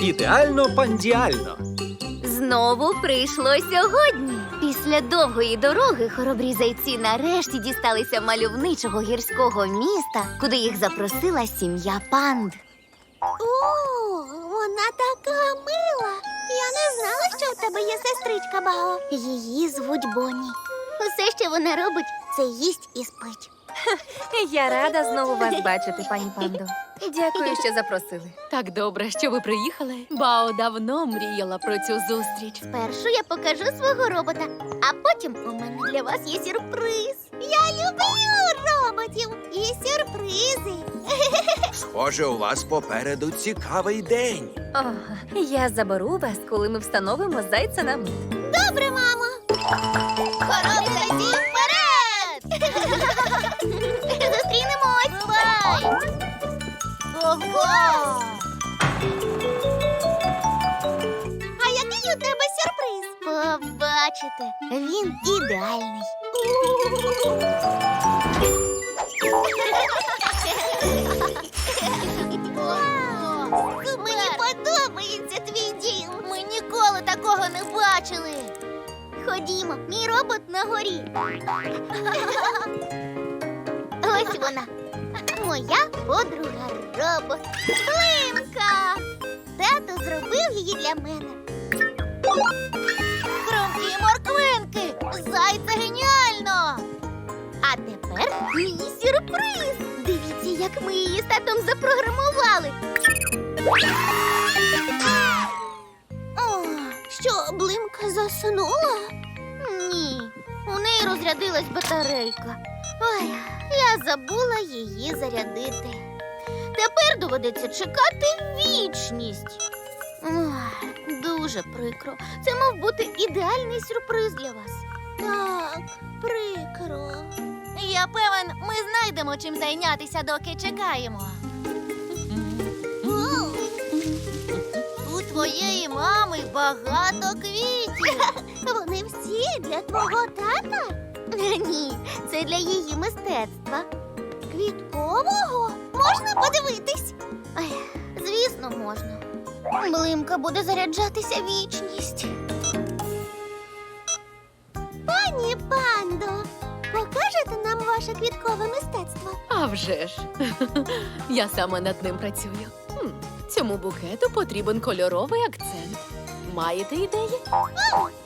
Ідеально пандіально. Знову прийшло сьогодні. Після довгої дороги хоробрі зайці нарешті дісталися мальовничого гірського міста, куди їх запросила сім'я панд. О, вона така мила. Я не знала, що у тебе є сестричка Бао. Її звуть Бонні. Усе, що вона робить, це їсть і спить. Я рада знову вас бачити, пані пандо. Дякую, що запросили. Так добре, що ви приїхали. Бао давно мріяла про цю зустріч. Спершу я покажу свого робота, а потім у мене для вас є сюрприз. Я люблю роботів і сюрпризи. Схоже, у вас попереду цікавий день. О, я заберу вас, коли ми встановимо зайця на мить. Добре, мамо. Хоробі зайці Ого! А який у тебе сюрприз? Побачите, він ідеальний. Мені подобається твій дім. Ми ніколи такого не бачили. Ходімо, мій робот на горі. Ось вона. Моя подруга робот. Лимка. Тато зробив її для мене. Хрумкі морквинки. Зайце геніально. А тепер мій сюрприз. Дивіться, як ми її з татом запрограмували. О, що, блимка заснула? Ні, у неї розрядилась батарейка. Ой, я забула її зарядити. Тепер доведеться чекати вічність. Ой, дуже прикро. Це мав бути ідеальний сюрприз для вас. Так, прикро. Я певен, ми знайдемо чим зайнятися, доки чекаємо. У твоєї мами багато квітів. Вони всі для твого тата? Ні, це для її мистецтва. Квіткового? Можна подивитись? Ай, звісно, можна. Блимка буде заряджатися вічність. Пані пандо, покажете нам ваше квіткове мистецтво? А вже ж. Я саме над ним працюю. Хм, Цьому букету потрібен кольоровий акцент. Маєте ідеї?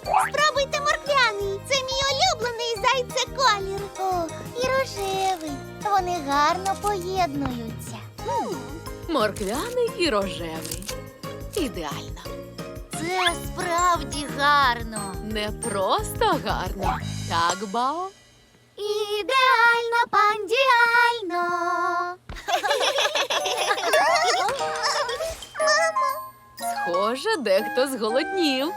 Спробуйте морквяний. Це мій улюблений зайце колір. Ох, і рожевий. Вони гарно поєднуються. Морквяний і рожевий. Ідеально. Це справді гарно. Не просто гарно. Так, Бао? Ідеально, пандіально. Мамо. Схоже, дехто зголоднів.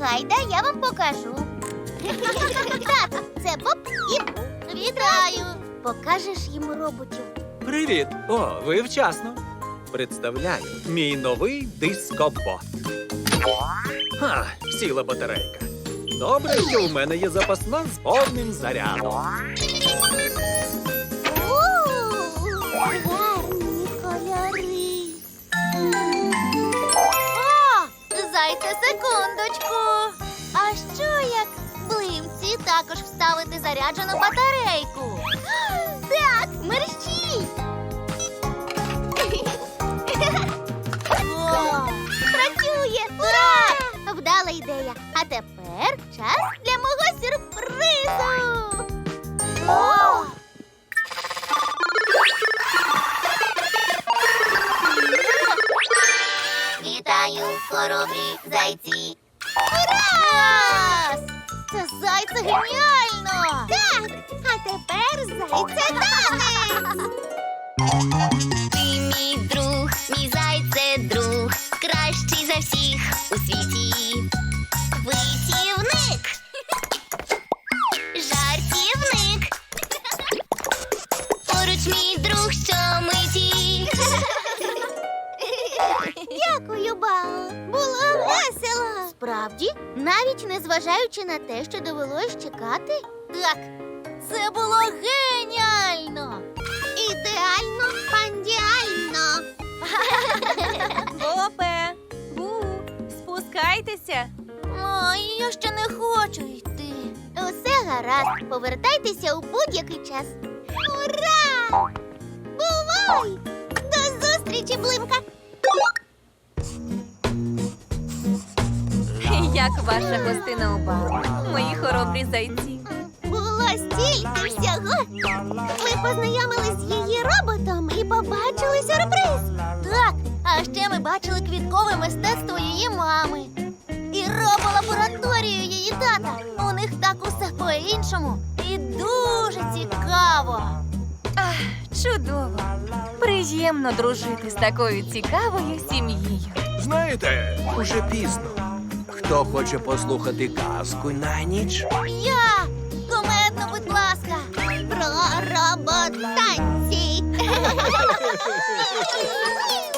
Гайда, я вам покажу. Так, це Боб і Бу. Вітаю! Покажеш їм роботів. Привіт! О, ви вчасно. Представляю, мій новий дискобот. Ха, сіла батарейка. Добре, що у мене є запасна з повним зарядом. Блимці також вставити заряджену батарейку? Так, мерщій. Працює! Ура! Вдала ідея. А тепер час для мого сюрпризу. О! Вітаю, хоробрі зайці. Ура! Це зайце геніально! Так, а тепер зайце танець! Ти мій друг, мій зайце друг, кращий за всіх у світі. Витівник, жартівник. Поруч мій друг, що миті. Дякую. Було весело. Справді, навіть незважаючи на те, що довелось чекати. Так, це було геніально. Ідеально, пандіально. Попе, бу, спускайтеся. Ой, я ще не хочу йти. Усе гаразд. Повертайтеся у будь-який час. Ура! Бувай! До зустрічі, Блимка! Як ваша гостина у мої хоробрі зайці. Було стільки всього. Ми познайомились з її роботом і побачили сюрприз. Так, а ще ми бачили квіткове мистецтво її мами. І роболабораторію її тата. У них так усе по-іншому. І дуже цікаво. Чудово. Приємно дружити з такою цікавою сім'єю. Знаєте, уже пізно. Хто хоче послухати казку на ніч? Я комедно, будь ласка, про роботанці.